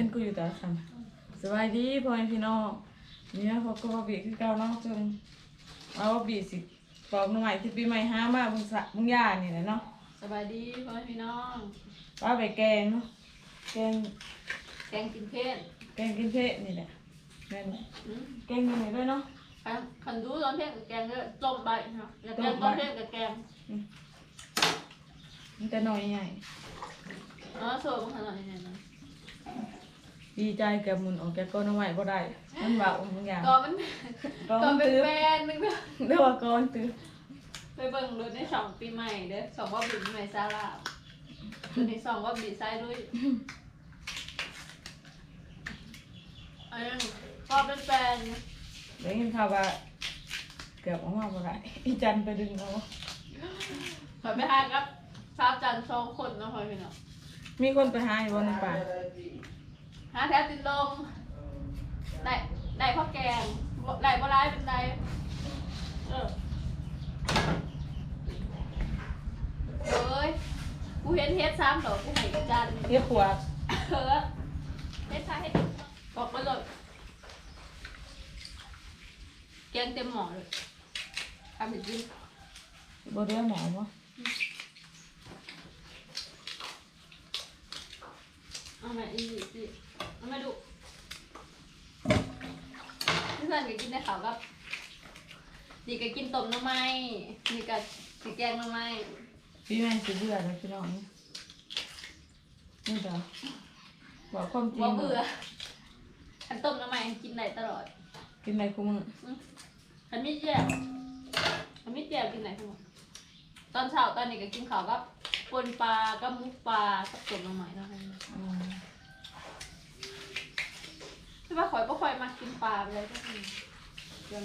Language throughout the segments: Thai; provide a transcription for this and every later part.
ล่นกูอยู่แต่ละคันสบายดีพ่อแม่พี่น้องเนี่ยเขาก็ว่าบีคือเก่าเนาะจนเอาว่าบีสิปอกหน่อยที่ปีใหม่ห้ามาบุงสะบุงย่านี่แหละเนาะสบายดีพ่อแม่พี่น้องว่าไปแกงเนาะแกงแกงกินเพนแกงกินเพะนี่แหละแม่นอืมแกงยังไงด้วยเนาะคันคันดูตอนเพนกับแกงเลยต้มใบเนาะแล้วแกงตอนเพนกับแกงมันจะน้อยใหญ่ อ๋อโซ่มันขนาดนี้นะ ดีใจกับมุนออกแกก็น้ำใหม่ก็ได้ มันว่าบางอย่างก็มันก้อก็นเป็นตื้อแฟนมึงเด้อเรียกว่าก้อนตื้อไปเบิ่งรถในสองปีใหม่เด้อสองว่าบินใหม่ซาลาตัวนี้สองว่าบินไซด้วยอันนั้นพอเป็นแฟนเดี๋ยวเห็นข่าวว่าเกือบออกมาบ่ได้อีจันไปดึงเขาขอไปหากับสาวจันทร์สองคนเนาะพ่อแม่พี่น้องมีคนไปหาอยู่บนในป่า หาแถวติดลมได้ได้ข้าวแกงบ่ได้บ่ร้ายเป็นไรเออเอ้ยกูเห็นเฮ็ดซ้ำดอกกูให้กับจันเรียกขวดเออเฮ็ดซ้ายเฮ็ดบอกไปเลยแกงเต็มหม้อเลยทำให้กินบ่เรียกหมอบ่เอามาอีกสิเอามาดูเพื่อนก็กินได้ข่าวกับนี่ก็กินต้มหน้ำไม้นี่ก็สีแกงหน้ำไม้พี่แม่สิเบื่อแล้วพี่น้องนี่นี่เด้อบอกความจริงว่าเบื่ออันต้มหน้ำไม้กินได้ตลอดกินอะไรกูมึงอันไม่แจ่วอันไม่แจ่วกินไหนทั้งหมดตอนเช้าตอนนี้ก็กินข้าวกับปนปลากับมุกปลากับต้มหน้ำไม้เนาะ อืมใช่ป่ะข่อยก็ข่อยมากินปลาไปเลยก็คือเดี๋ยว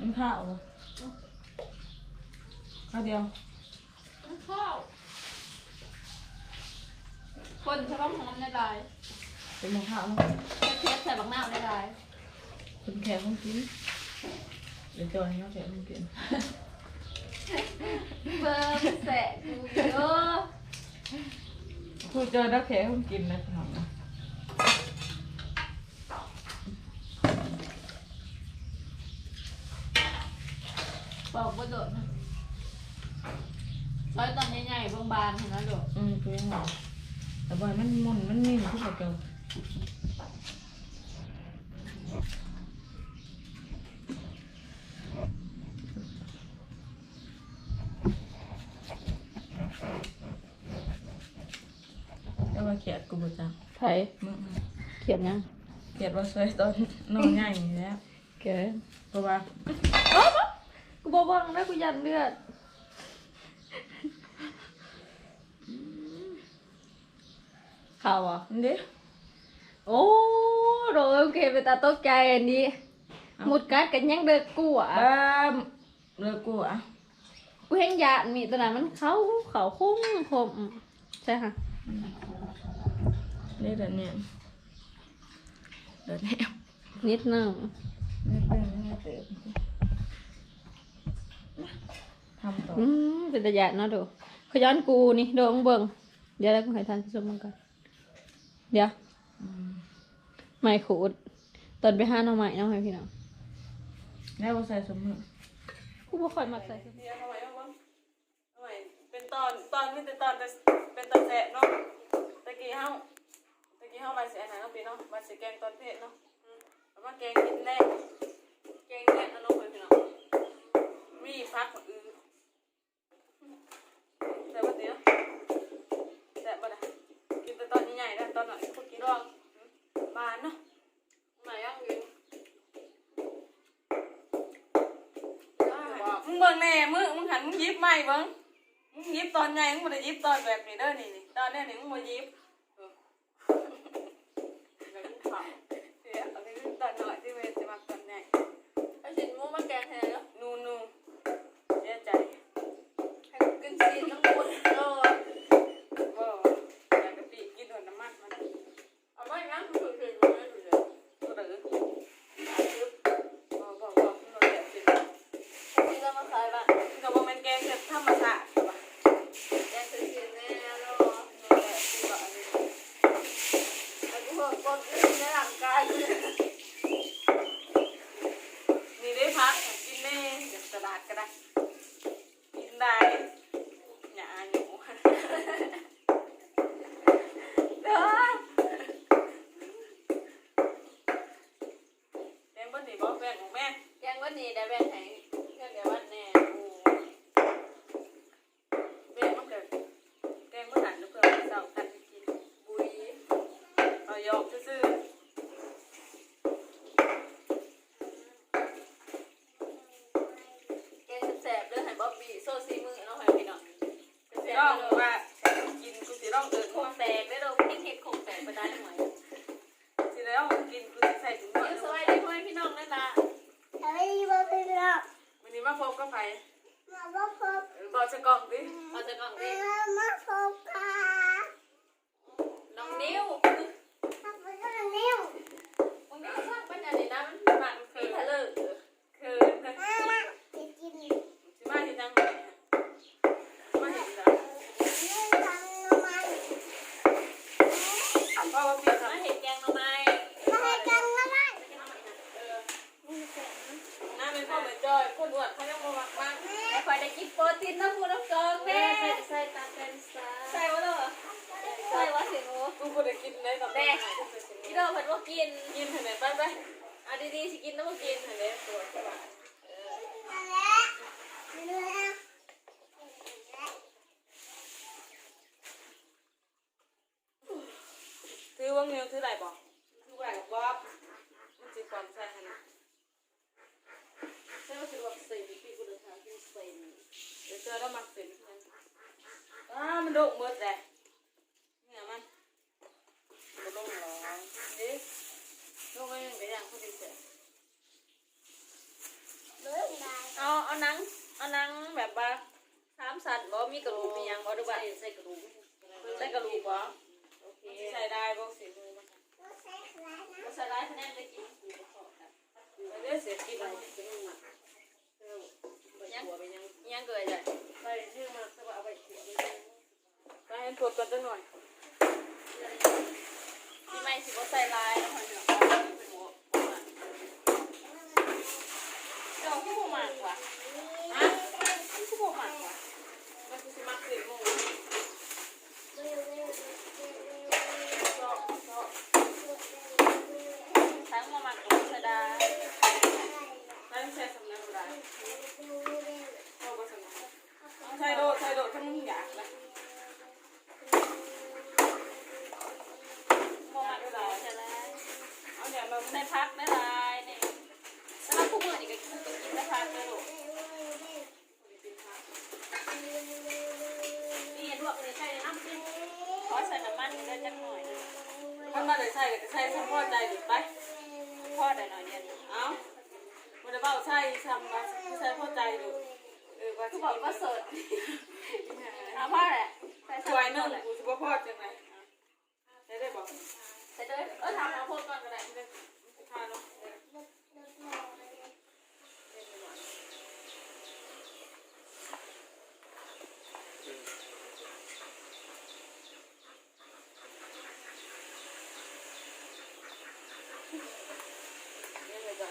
มันข้าวบ่ข้าวเดียวข้าวคนใช่ป่ะหอมในลายเป็นหมูข้าวเนาะเทสใส่บักน้ำในลายคนแขกคนกินเดี๋ยวจอยให้เขาแขกคนกินเบิ่มแสะกูเยอะพูดเจอแล้วแขกคนกินนะพี่น้องนะ บอกว่าโดดนะร้อยตอนใหญ่ๆบางๆเห็นไหมโดดอืมคือยังไงแต่บ่อยมันมุนมันนิ่มทุกเกินแต่ว่าเขียดกูบ่จังไผ่มึงเขียนยังเขียดว่าสวยตอนนอนใหญ่นี่แหล้ว เก๋เพราะว่ากูบอ กว่าแล้วกูยันเลือดข่าวอะอันเด้โอ้โดนโอเคไปตาตกใจอันนี้หมุดกัดกันยังเด็กกูอะบ้ามเลิกกูอะกูเห็นยาดมีตัวนั้นมันเขาเขาคุ้งคมใช่ค่ะนี่เดี๋ยวเนี่ยเดี๋ยวเนี่ยนิดหนึงนี่เป็นนี่เติมทำต่ออืมเป็นตาหยาดเนาะดูขย้อนกูนี่โดงเบิ่งเดี๋ยวแล้วกูให้ทานผู้ชมมันก่อนเดี๋ยวอืมไม่ขูดตอนไปห้าหน่อไม้เนาะให้พี่น้องแล้วใส่สมมือกูบ่ค่อยมักใส่ เดี๋ยวทำไมเอาวะทำไมเป็นตอนตอนนี้เป็นตอนแต่เป็นตอนแสะเนาะตะกี้เฮาตะกี้เฮามาเสียหายเนาะพี่เนาะมาเสียแกงตอนเพศเนาะอืมแล้วมาแกงกินแรกแกงแรกนะเนาะพี่เนาะมีพักอือแต่ว่าเดี๋ยวแต่บ่ได้กินแต่ตอน ใหญ่ๆนะตอนหน่อยพวกกินรองอืมบานเนาะมาย่างกินมึงเบิ่งแน่มึงมึงหันมึงยิบไม่เบิ่งมึงยิบตอนไงมึงบ่ได้ยิบตอนแบบนี้เด้อนี่ตอนนี้นี่มึงมายิบเออแบบนี้ขาวเสียเอาไปตอนหน่อยที่เวทจะมาตอนใหญ่ ไอ้สินมูมาแกงแทนแล้ว นูนูเสียใจ ให้กูกินซีนน้ำมันเออ บ่อยากกะปิกินโดนน้ำมันมัน เอาไว้งั้นกูถือถือมาให้ดูเลย ตัวเด้อบ่บ่บ่มึงเอาแบบสิ ที่เรามาขายบ้าน มึงก็บ่แม่นแกงแบบธรรมชาติใช่ปะ แกงซีนแน่เนาะ มึงเอาแบบสิบ่อันนี้ อโปรตีนในร่างกายนี่ได้พักกินแน่เดี๋ยวตลาดก็ได้ กินได้อย่าหนูเด้อแดงบนนี่บ่แบ่งของแม่ แกงวันนี้ได้แบ่งให้เพื่อนเดี๋ยววันแน่ แม่มันเกิดแกงมันหันแล้วเพื่อนเสากันกินบุยเอายอกซื่อ แกงแสบๆเด้อให้บ๊อบบี้ โซซีมือเนาะให้พี่น้องๆแสสิบร้องๆเด้อว่ากินกูสิร้องเอิญโคว่างแตกได้อเด้อพี่เค้กโคงแตกไปได้หน่อยสิร้องกินกูสิใส่ถุงมือสวัสดีพ่อแม่พี่น้องนะจ๊ะวันนี้มาพบกับไผบอกจะกล่องดิเราจะกล่องดิน้องนิ้วมึงนี่ก็ช่างเป็นอย่างนี้นะมันหมักปีทะเลอ คือสิมาเห็นจังไหนมาเห็นจ้ะพ่อว่าพี่ มา ทำ เห็นแกงหน่อไม้ หน้าเป็นพ่อเหมือนจอยคนอ้วนเขายังมามักมาก แล้วคอยได้ กินโปรตีนน้ำมูน้ำกรองแม่ใส่ใส่ตามเป็นซาใส่วะเด้อใส่วะสิหนูกูก็ได้กินได้ต่อไปพี่เด้อเพิ่นว่ากินกินเถอะไหนไปไปอะดีๆสิกินต้องกินเถอะไหนตัวสว่างถือว่าเงินถือไรบอกถือไรกับบ๊อบมันจีความใช่ไหม ใช่ว่าสิว่าใส่พี่กูเดินทางกินเซน เดี๋ยวเจ อแล้วมักเสร็นอ้ามันโดกหมดเลยเนี่ยมันมันลงหรอเด็กลงไปยังไงยังคนดีเสียเอาเอานังเอานังแบบว่าสามสัตว์บ่มีกระดูกมียังบ่ดูบ่ใส่กระดูกใส่กระดูกวะโอเคมันสิใส่ได้บอกสีมือมันบ่ใส่ได้คะแนนได้กินกูก็ขอครับเดี๋ยวเสียกินเอา ยังยังเกิดจ้ะ ไปชื่อมาสบายไปเสีย ไปให้ปวดกันตั้งหน่อย พี่ไม่สิบ่ใส่ลายแล้วคนเนาะเจ้าผู้บ่มากกว่า ฮะ ผู้บ่มากกว่า มันคือสิมักเสียมูชอบชอบ ทั้งบ่มากกว่าสดา นั่นใช้สำนักอะไรชอบก็สำนักใช่โดดใช่โดดถ้ามึงอยากนะ บ่มากกว่าใช่ลาย เอาเนี่ยมา ใส่พักได้ลายนี่แต่ว่าผู้มื้อนี่ก็กินกินได้พัก เลยลูกนี่ลวกนี่ใส่น้ำจิ้มขอใส่น้ำมันได้จักหน่อยมันมาเลยใช่ก็ใช่สมพอใจดิไปพอได้หน่อยเดียวนี่เอามันจะเบาใช่ทำมาใช่พอใจดูเออว่าคือบอกว่าสดเอาพ่อแหละใส่สวยนึงกูจะพอจังไงได้ได้บอกใส่เลยเออทำเอาพวกก่อนก็ได้ ทานเนาะเนี่ยเลยจ้ะ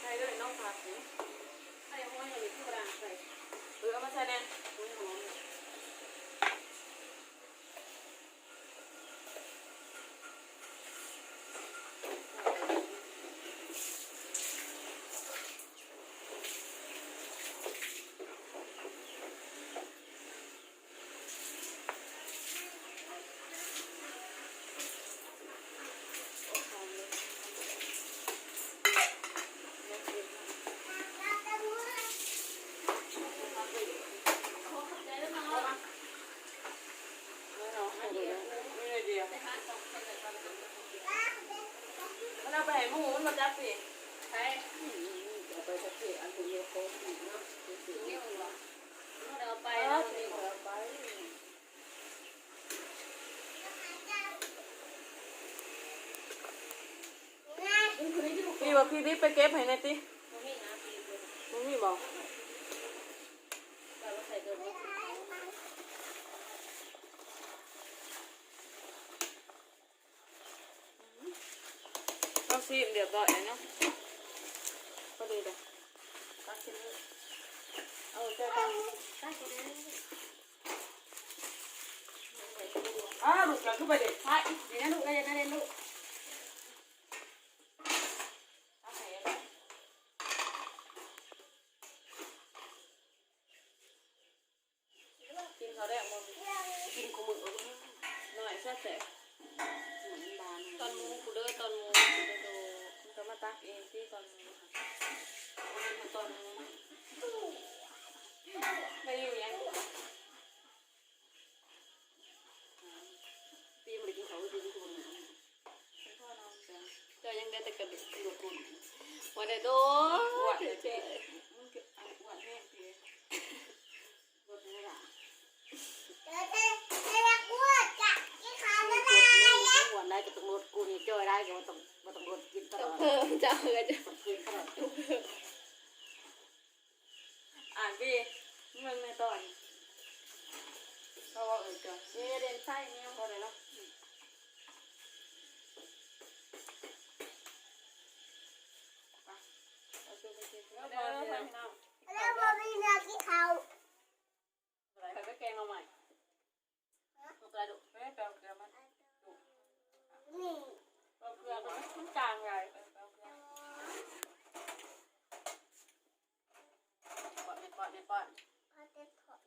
ใช่ด้วยน้องผักนี่ ใส่ห้อยหรือที่ร้านใส่ เออเอามาใส่แน่ไม่เอาไม่เดียวไม่เลยเดียว ใส่ห้าสองใส่ใส่ตอนนั้น มันเอาไปให้หมูมันมาจับสิ ใส่ เอาไปสักทีอันนี้โค้งอีกเนาะ นิ้วหรอเอาไป ไป แล้ แล้ว ว นี่ นี่เอาไป พี่ว่าพี่รีบไปเก็บให้หน่อยติมีนะปีเลยมึงมีบอกแต่ว่าใส่เกินเราซีมเรียบร้อยแล้วเนาะพอดีเลยตักขึ้นเลยเอาเจ้าตังตักขึ้นเลยอ้าลูกเราขึ้นไปเด็กใช่เดี๋ยวนะลูกก็จะได้ลูกตักใส่อะไร กินเขาได้มั้ง กินกูมือ หน่อยแซ่บแซ่บ เหมือนบานตอนมูกูเด้อตอนมูกูเด้อโด มัน ก็มาตักเองที่ตอนนี้ค่ะมันตอนมูไม่อยู่ยั จ้อยได้ก็ต้องบ่ต้องรถกินตลอดเพิ่มจะเหินต้องคืนตลอดอ่านพี่มึงในตอนเพราะว่าเออจ้ะนี่เด่นไส้เนี่ยพอเลยเนาะเอาช่วยไปกินแล้วพอเลยพี่น้องแล้วบอมีเนื้อที่เขาอะไรไปแกงเราใหม่ต้องไปดูเฮ้ยแปลเกลือมันนี่ แปลเกลือมันจางไงแปลเกลือป้อนป้อนป้อนเขาจะถอด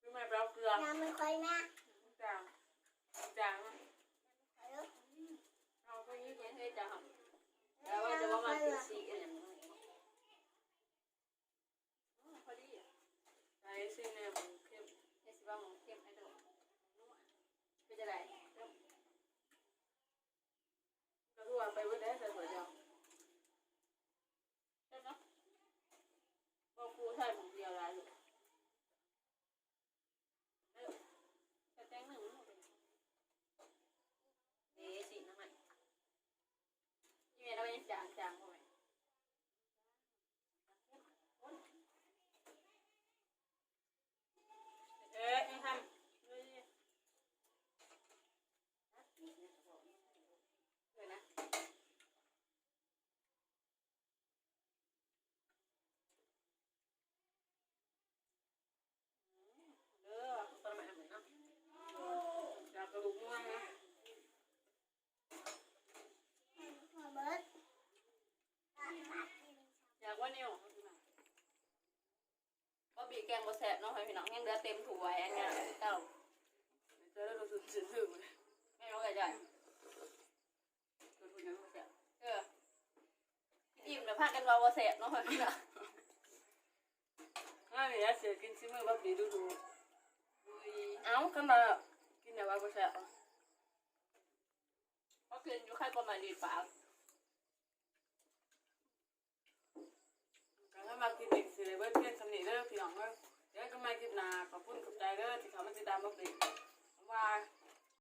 คือไม่แปลเกลือน้ำมันค่อยมากจางจาง แล้ว เอาไปยี่ ยังให้จะทำแล้วว่าจะว่ามันเป็นสีอะไรอย่างเงี้ยพอดี ไอ้ซีเนี่ยมันเข้ม ให้สิว่ามันเข้มให้ดูเป็น จะไรแล้วก็ไปวันนี้ใส่หัวเดียว ใช่ไหมบอกครูใช่ของเดียวไรลูกจะแจ้งหนึ่งเอ๊ะสีน้ำมันยี่เมลเรายังจางจางพอไหม เอ๊ะยังทำ เลยนะ เด้อ ตอนใหม่ทำเหมือนเนาะ จากกระดูกม่วงนะ หัวเบิร์ด อยา กว่าเนี่ยก็บีแกงบะแสบเนาะพี่น้องยังเหลือเต็มถ้วยอันเนี้ยเก้าเจอแล้วรู้สึกสึกสึกเลยไม่รู้อะไรใหญ่เกิดพูดยังไม่แซ่บเอออิ่มเดี๋ยวพากันว่าบะแสบเนาะพี่น้องง่ายเลยเสียกินซิมือแบบดีดูดูเอ้าขึ้นมากินอย่าว่าก็แซ่บก็คืนอยู่ใครประมาณดีปาก ถ้ามากินอีกสิเลยเว้ยเพื่อนสำนีเด้อพี่น้องเด้อเดี๋ยวก็มากินนาขอบคุณกับใจเด้อที่เขามาติดตามมาติดว่า